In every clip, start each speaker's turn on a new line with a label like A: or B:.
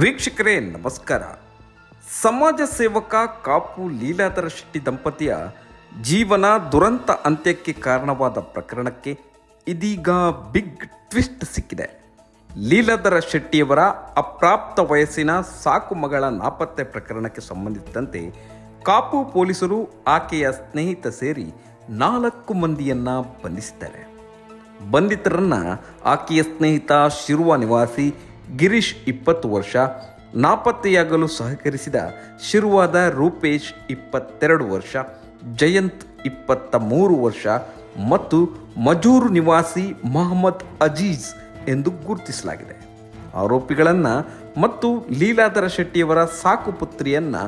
A: ವೀಕ್ಷಕರೇ, ನಮಸ್ಕಾರ. ಸಮಾಜ ಸೇವಕ ಕಾಪು ಲೀಲಾಧರ ಶೆಟ್ಟಿ ದಂಪತಿಯ ಜೀವನ ದುರಂತ ಅಂತ್ಯಕ್ಕೆ ಕಾರಣವಾದ ಪ್ರಕರಣಕ್ಕೆ ಇದೀಗ ಬಿಗ್ ಟ್ವಿಸ್ಟ್ ಸಿಕ್ಕಿದೆ. ಲೀಲಾಧರ ಶೆಟ್ಟಿಯವರ ಅಪ್ರಾಪ್ತ ವಯಸ್ಸಿನ ಸಾಕು ಮಗಳ ನಾಪತ್ತೆ ಪ್ರಕರಣಕ್ಕೆ ಸಂಬಂಧಿಸಿದಂತೆ ಕಾಪು ಪೊಲೀಸರು ಆಕೆಯ ಸ್ನೇಹಿತ ಸೇರಿ ನಾಲ್ಕು ಮಂದಿಯನ್ನ ಬಂಧಿಸಿದ್ದಾರೆ. ಬಂಧಿತರನ್ನ ಆಕೆಯ ಸ್ನೇಹಿತ ಶಿರುವ ನಿವಾಸಿ ಗಿರೀಶ್ ಇಪ್ಪತ್ತು ವರ್ಷ, ನಾಪತ್ತೆಯಾಗಲು ಸಹಕರಿಸಿದ ಶಿರುವಾದ ರೂಪೇಶ್ ಇಪ್ಪತ್ತೆರಡು ವರ್ಷ, ಜಯಂತ್ ಇಪ್ಪತ್ತ ಮೂರು ವರ್ಷ ಮತ್ತು ಮಜೂರು ನಿವಾಸಿ ಮೊಹಮ್ಮದ್ ಅಜೀಜ್ ಎಂದು ಗುರುತಿಸಲಾಗಿದೆ. ಆರೋಪಿಗಳನ್ನು ಮತ್ತು ಲೀಲಾಧರ ಶೆಟ್ಟಿಯವರ ಸಾಕುಪುತ್ರಿಯನ್ನು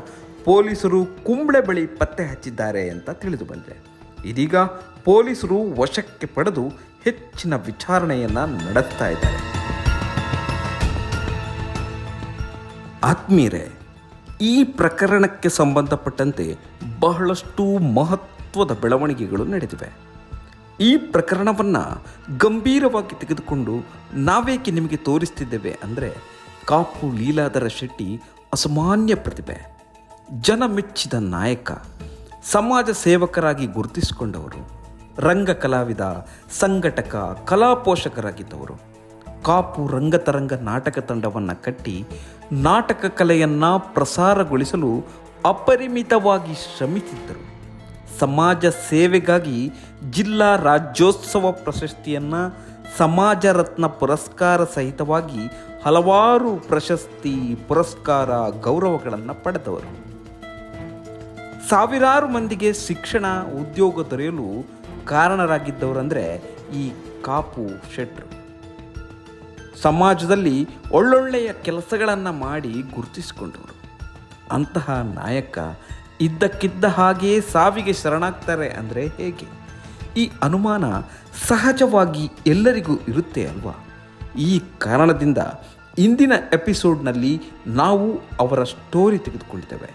A: ಪೊಲೀಸರು ಕುಂಬಳೆ ಬಳಿ ಪತ್ತೆ ಹಚ್ಚಿದ್ದಾರೆ ಅಂತ ತಿಳಿದು ಬಂದಿದೆ. ಇದೀಗ ಪೊಲೀಸರು ವಶಕ್ಕೆ ಪಡೆದು ಹೆಚ್ಚಿನ ವಿಚಾರಣೆಯನ್ನು ನಡೆಸ್ತಾ ಇದ್ದಾರೆ. ಆತ್ಮೀಯರೇ, ಈ ಪ್ರಕರಣಕ್ಕೆ ಸಂಬಂಧಪಟ್ಟಂತೆ ಬಹಳಷ್ಟು ಮಹತ್ವದ ಬೆಳವಣಿಗೆಗಳು ನಡೆದಿವೆ. ಈ ಪ್ರಕರಣವನ್ನು ಗಂಭೀರವಾಗಿ ತೆಗೆದುಕೊಂಡು ನಾವೇಕೆ ನಿಮಗೆ ತೋರಿಸ್ತಿದ್ದೇವೆ ಅಂದರೆ ಕಾಪು ಲೀಲಾಧರ ಶೆಟ್ಟಿ ಅಸಾಮಾನ್ಯ ಪ್ರತಿಭೆ, ಜನ ಮೆಚ್ಚಿದ ನಾಯಕ, ಸಮಾಜ ಸೇವಕರಾಗಿ ಗುರುತಿಸಿಕೊಂಡವರು ರಂಗ ಕಲಾವಿದ ಸಂಘಟಕ ಕಲಾ ಪೋಷಕರಾಗಿದ್ದವರು ಕಾಪು ರಂಗತರಂಗ ನಾಟಕ ತಂಡವನ್ನು ಕಟ್ಟಿ ನಾಟಕ ಕಲೆಯನ್ನು ಪ್ರಸಾರಗೊಳಿಸಲು ಅಪರಿಮಿತವಾಗಿ ಶ್ರಮಿಸಿದ್ದರು. ಸಮಾಜ ಸೇವೆಗಾಗಿ ಜಿಲ್ಲಾ ರಾಜ್ಯೋತ್ಸವ ಪ್ರಶಸ್ತಿಯನ್ನು ಸಮಾಜ ರತ್ನ ಪುರಸ್ಕಾರ ಸಹಿತವಾಗಿ ಹಲವಾರು ಪ್ರಶಸ್ತಿ ಪುರಸ್ಕಾರ ಗೌರವಗಳನ್ನು ಪಡೆದವರು. ಸಾವಿರಾರು ಮಂದಿಗೆ ಶಿಕ್ಷಣ, ಉದ್ಯೋಗ ದೊರೆಯಲು ಕಾರಣರಾಗಿದ್ದವರಂದರೆ ಈ ಕಾಪು ಶೆಟ್ರು. ಸಮಾಜದಲ್ಲಿ ಒಳ್ಳೊಳ್ಳೆಯ ಕೆಲಸಗಳನ್ನು ಮಾಡಿ ಗುರುತಿಸಿಕೊಂಡವರು. ಅಂತಹ ನಾಯಕ ಇದ್ದಕ್ಕಿದ್ದ ಹಾಗೆಯೇ ಸಾವಿಗೆ ಶರಣಾಗ್ತಾರೆ ಅಂದರೆ ಹೇಗೆ? ಈ ಅನುಮಾನ ಸಹಜವಾಗಿ ಎಲ್ಲರಿಗೂ ಇರುತ್ತೆ ಅಲ್ವಾ? ಈ ಕಾರಣದಿಂದ ಇಂದಿನ ಎಪಿಸೋಡ್ನಲ್ಲಿ ನಾವು ಅವರ ಸ್ಟೋರಿ ತೆಗೆದುಕೊಳ್ತೇವೆ.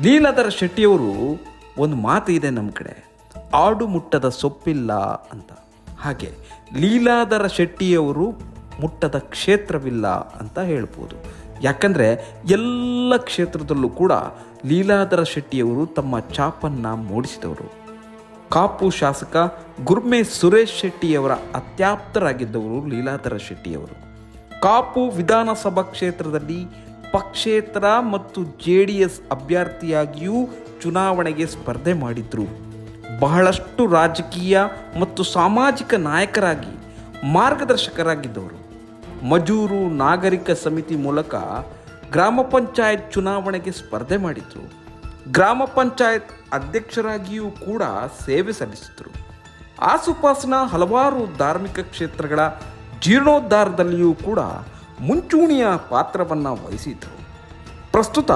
A: ಲೀಲಾಧರ ಶೆಟ್ಟಿಯವರು ಒಂದು ಮಾತು ಇದೆ ನಮ್ಮ ಕಡೆ ಆಡು ಮುಟ್ಟದ ಸೊಪ್ಪಿಲ್ಲ ಅಂತ. ಹಾಗೆ ಲೀಲಾಧರ ಶೆಟ್ಟಿಯವರು ಮುಟ್ಟದ ಕ್ಷೇತ್ರವಿಲ್ಲ ಅಂತ ಹೇಳ್ಬೋದು. ಯಾಕಂದರೆ ಎಲ್ಲ ಕ್ಷೇತ್ರದಲ್ಲೂ ಕೂಡ ಲೀಲಾಧರ ಶೆಟ್ಟಿಯವರು ತಮ್ಮ ಛಾಪನ್ನು ಮೂಡಿಸಿದವರು. ಕಾಪು ಶಾಸಕ ಗುರ್ಮೆ ಸುರೇಶ್ ಶೆಟ್ಟಿಯವರ ಅತ್ಯಾಪ್ತರಾಗಿದ್ದವರು ಲೀಲಾಧರ ಶೆಟ್ಟಿಯವರು. ಕಾಪು ವಿಧಾನಸಭಾ ಕ್ಷೇತ್ರದಲ್ಲಿ ಪಕ್ಷೇತರ ಮತ್ತು ಜೆ ಡಿ ಎಸ್ ಅಭ್ಯರ್ಥಿಯಾಗಿಯೂ ಚುನಾವಣೆಗೆ ಸ್ಪರ್ಧೆ ಮಾಡಿದ್ರು. ಬಹಳಷ್ಟು ರಾಜಕೀಯ ಮತ್ತು ಸಾಮಾಜಿಕ ನಾಯಕರಾಗಿ ಮಾರ್ಗದರ್ಶಕರಾಗಿದ್ದವರು. ಮಜೂರು ನಾಗರಿಕ ಸಮಿತಿ ಮೂಲಕ ಗ್ರಾಮ ಪಂಚಾಯತ್ ಚುನಾವಣೆಗೆ ಸ್ಪರ್ಧೆ ಮಾಡಿದರು. ಗ್ರಾಮ ಪಂಚಾಯತ್ ಅಧ್ಯಕ್ಷರಾಗಿಯೂ ಕೂಡ ಸೇವೆ ಸಲ್ಲಿಸಿದರು. ಆಸುಪಾಸಿನ ಹಲವಾರು ಧಾರ್ಮಿಕ ಕ್ಷೇತ್ರಗಳ ಜೀರ್ಣೋದ್ಧಾರದಲ್ಲಿಯೂ ಕೂಡ ಮುಂಚೂಣಿಯ ಪಾತ್ರವನ್ನು ವಹಿಸಿದರು. ಪ್ರಸ್ತುತ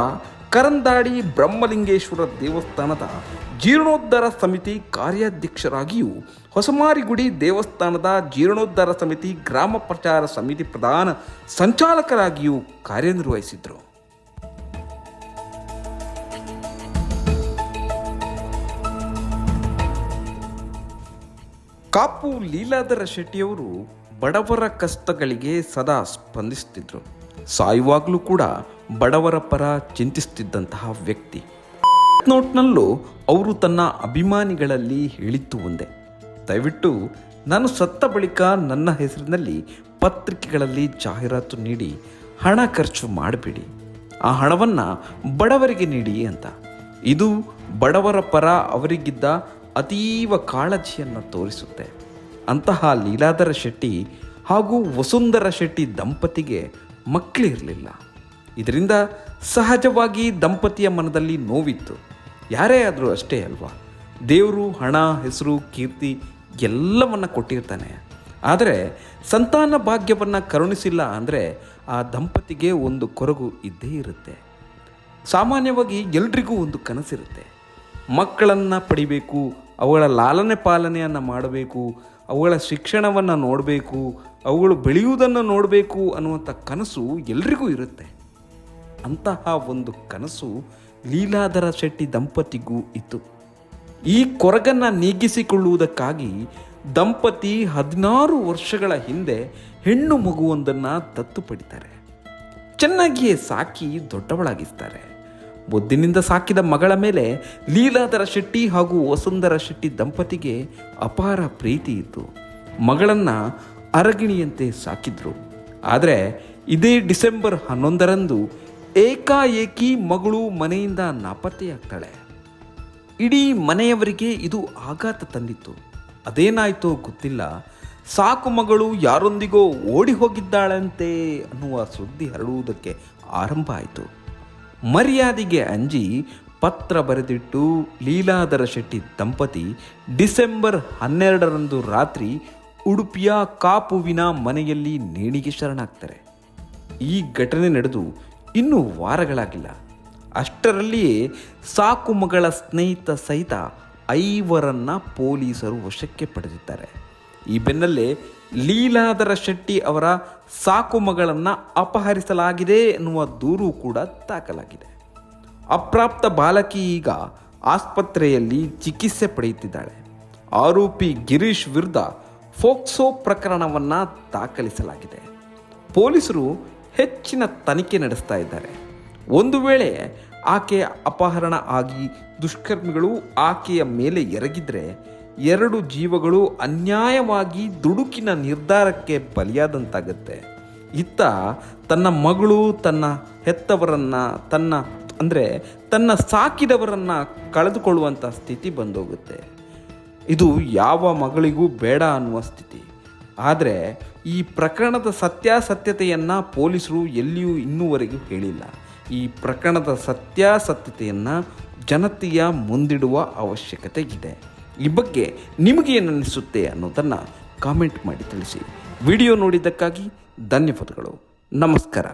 A: ಕರಂದಾಡಿ ಬ್ರಹ್ಮಲಿಂಗೇಶ್ವರ ದೇವಸ್ಥಾನದ ಜೀರ್ಣೋದ್ಧಾರ ಸಮಿತಿ ಕಾರ್ಯಾಧ್ಯಕ್ಷರಾಗಿಯೂ ಹೊಸಮಾರಿಗುಡಿ ದೇವಸ್ಥಾನದ ಜೀರ್ಣೋದ್ಧಾರ ಸಮಿತಿ ಗ್ರಾಮ ಪ್ರಚಾರ ಸಮಿತಿ ಪ್ರಧಾನ ಸಂಚಾಲಕರಾಗಿಯೂ ಕಾರ್ಯನಿರ್ವಹಿಸಿದ್ರು ಕಾಪು ಲೀಲಾಧರ ಶೆಟ್ಟಿಯವರು ಬಡವರ ಕಷ್ಟಗಳಿಗೆ ಸದಾ ಸ್ಪಂದಿಸುತ್ತಿದ್ದರು. ಸಾಯುವಾಗಲೂ ಕೂಡ ಬಡವರ ಪರ ಚಿಂತಿಸುತ್ತಿದ್ದಂತಹ ವ್ಯಕ್ತಿ. ನೋಟ್ನಲ್ಲೂ ಅವರು ತನ್ನ ಅಭಿಮಾನಿಗಳಲ್ಲಿ ಹೇಳಿತ್ತು ಒಂದೇ. ದಯವಿಟ್ಟು ನಾನು ಸತ್ತ ಬಳಿಕ ನನ್ನ ಹೆಸರಿನಲ್ಲಿ ಪತ್ರಿಕೆಗಳಲ್ಲಿ ಜಾಹೀರಾತು ನೀಡಿ ಹಣ ಖರ್ಚು ಮಾಡಬೇಡಿ. ಆ ಹಣವನ್ನು ಬಡವರಿಗೆ ನೀಡಿ ಅಂತ. ಇದು ಬಡವರ ಪರ ಅವರಿಗಿದ್ದ ಅತೀವ ಕಾಳಜಿಯನ್ನು ತೋರಿಸುತ್ತೆ. ಅಂತಹ ಲೀಲಾಧರ ಶೆಟ್ಟಿ ಹಾಗೂ ವಸುಂಧರ ಶೆಟ್ಟಿ ದಂಪತಿಗೆ ಮಕ್ಕಳಿರಲಿಲ್ಲ. ಇದರಿಂದ ಸಹಜವಾಗಿ ದಂಪತಿಯ ಮನದಲ್ಲಿ ನೋವಿತ್ತು. ಯಾರೇ ಆದರೂ ಅಷ್ಟೇ ಅಲ್ವಾ? ದೇವರು, ಹಣ, ಹೆಸರು, ಕೀರ್ತಿ ಎಲ್ಲವನ್ನು ಕೊಟ್ಟಿರ್ತಾನೆ. ಆದರೆ ಸಂತಾನ ಭಾಗ್ಯವನ್ನು ಕರುಣಿಸಿಲ್ಲ ಅಂದರೆ ಆ ದಂಪತಿಗೆ ಒಂದು ಕೊರಗು ಇದ್ದೇ ಇರುತ್ತೆ. ಸಾಮಾನ್ಯವಾಗಿ ಎಲ್ರಿಗೂ ಒಂದು ಕನಸಿರುತ್ತೆ. ಮಕ್ಕಳನ್ನು ಪಡಿಬೇಕು ಅವುಗಳ ಲಾಲನೆ ಪಾಲನೆಯನ್ನು ಮಾಡಬೇಕು ಅವುಗಳ ಶಿಕ್ಷಣವನ್ನು ನೋಡಬೇಕು, ಅವುಗಳು ಬೆಳೆಯುವುದನ್ನು ನೋಡಬೇಕು ಅನ್ನುವಂಥ ಕನಸು ಎಲ್ರಿಗೂ ಇರುತ್ತೆ. ಅಂತಹ ಒಂದು ಕನಸು ಲೀಲಾಧರ ಶೆಟ್ಟಿ ದಂಪತಿಗೂ ಇತ್ತು. ಈ ಕೊರಗನ್ನು ನೀಗಿಸಿಕೊಳ್ಳುವುದಕ್ಕಾಗಿ ದಂಪತಿ ಹದಿನಾರು ವರ್ಷಗಳ ಹಿಂದೆ ಹೆಣ್ಣು ಮಗುವೊಂದನ್ನು ದತ್ತು ಪಡಿತಾರೆ. ಚೆನ್ನಾಗಿಯೇ ಸಾಕಿ ದೊಡ್ಡವಳಾಗಿಸ್ತಾರೆ. ಮುದ್ದಿನಿಂದ ಸಾಕಿದ ಮಗಳ ಮೇಲೆ ಲೀಲಾಧರ ಶೆಟ್ಟಿ ಹಾಗೂ ವಸುಂಧರ ಶೆಟ್ಟಿ ದಂಪತಿಗೆ ಅಪಾರ ಪ್ರೀತಿ ಇತ್ತು. ಮಗಳನ್ನು ಅರಗಿಣಿಯಂತೆ ಸಾಕಿದ್ರು. ಆದರೆ ಇದೇ ಡಿಸೆಂಬರ್ ಹನ್ನೊಂದರಂದು ಏಕಾಏಕಿ ಮಗಳು ಮನೆಯಿಂದ ನಾಪತ್ತೆಯಾಗ್ತಾಳೆ. ಇಡೀ ಮನೆಯವರಿಗೆ ಇದು ಆಘಾತ ತಂದಿತ್ತು. ಅದೇನಾಯಿತೋ ಗೊತ್ತಿಲ್ಲ. ಸಾಕು ಮಗಳು ಯಾರೊಂದಿಗೋ ಓಡಿ ಹೋಗಿದ್ದಾಳಂತೆ ಅನ್ನುವ ಸುದ್ದಿ ಹರಡುವುದಕ್ಕೆ ಆರಂಭ ಆಯಿತು. ಮರ್ಯಾದೆಗೆ ಅಂಜಿ ಪತ್ರ ಬರೆದಿಟ್ಟು ಲೀಲಾಧರ ಶೆಟ್ಟಿ ದಂಪತಿ ಡಿಸೆಂಬರ್ ಹನ್ನೆರಡರಂದು ರಾತ್ರಿ ಉಡುಪಿಯ ಕಾಪುವಿನ ಮನೆಯಲ್ಲಿ ನೇಣಿಗೆ ಶರಣಾಗ್ತಾರೆ. ಈ ಘಟನೆ ನಡೆದು ಇನ್ನೂ ವಾರಗಳಾಗಿಲ್ಲ. ಅಷ್ಟರಲ್ಲಿಯೇ ಸಾಕು ಮಗಳ ಸ್ನೇಹಿತ ಸಹಿತ ಐವರನ್ನ ಪೊಲೀಸರು ವಶಕ್ಕೆ ಪಡೆದಿದ್ದಾರೆ. ಈ ಬೆನ್ನಲ್ಲೇ ಲೀಲಾಧರ ಶೆಟ್ಟಿ ಅವರ ಸಾಕು ಮಗಳನ್ನು ಅಪಹರಿಸಲಾಗಿದೆ ಎನ್ನುವ ದೂರು ಕೂಡ ದಾಖಲಾಗಿದೆ. ಅಪ್ರಾಪ್ತ ಬಾಲಕಿ ಈಗ ಆಸ್ಪತ್ರೆಯಲ್ಲಿ ಚಿಕಿತ್ಸೆ ಪಡೆಯುತ್ತಿದ್ದಾಳೆ. ಆರೋಪಿ ಗಿರೀಶ್ ವಿರುದ್ಧ ಫೋಕ್ಸೋ ಪ್ರಕರಣವನ್ನು ದಾಖಲಿಸಲಾಗಿದೆ. ಪೊಲೀಸರು ಹೆಚ್ಚಿನ ತನಿಖೆ ನಡೆಸ್ತಾ ಇದ್ದಾರೆ. ಒಂದು ವೇಳೆ ಆಕೆಯ ಅಪಹರಣ ಆಗಿ ದುಷ್ಕರ್ಮಿಗಳು ಆಕೆಯ ಮೇಲೆ ಎರಗಿದ್ರೆ ಎರಡು ಜೀವಗಳು ಅನ್ಯಾಯವಾಗಿ ದುಡುಕಿನ ನಿರ್ಧಾರಕ್ಕೆ ಬಲಿಯಾದಂತಾಗತ್ತೆ. ಇತ್ತ ತನ್ನ ಮಗಳು, ತನ್ನ ಹೆತ್ತವರನ್ನ, ತನ್ನ, ಅಂದರೆ ತನ್ನ ಸಾಕಿದವರನ್ನ ಕಳೆದುಕೊಳ್ಳುವಂಥ ಸ್ಥಿತಿ ಬಂದೋಗುತ್ತೆ. ಇದು ಯಾವ ಮಗಳಿಗೂ ಬೇಡ ಅನ್ನುವ ಸ್ಥಿತಿ. ಆದರೆ ಈ ಪ್ರಕರಣದ ಸತ್ಯಾಸತ್ಯತೆಯನ್ನು ಪೊಲೀಸರು ಎಲ್ಲಿಯೂ ಇನ್ನೂವರೆಗೂ ಹೇಳಿಲ್ಲ. ಈ ಪ್ರಕರಣದ ಸತ್ಯಾಸತ್ಯತೆಯನ್ನು ಜನತೆಯ ಮುಂದಿಡುವ ಅವಶ್ಯಕತೆ ಇದೆ. ಈ ಬಗ್ಗೆ ನಿಮಗೇನನ್ನಿಸುತ್ತೆ ಅನ್ನೋದನ್ನು ಕಾಮೆಂಟ್ ಮಾಡಿ ತಿಳಿಸಿ. ವಿಡಿಯೋ ನೋಡಿದ್ದಕ್ಕಾಗಿ ಧನ್ಯವಾದಗಳು. ನಮಸ್ಕಾರ.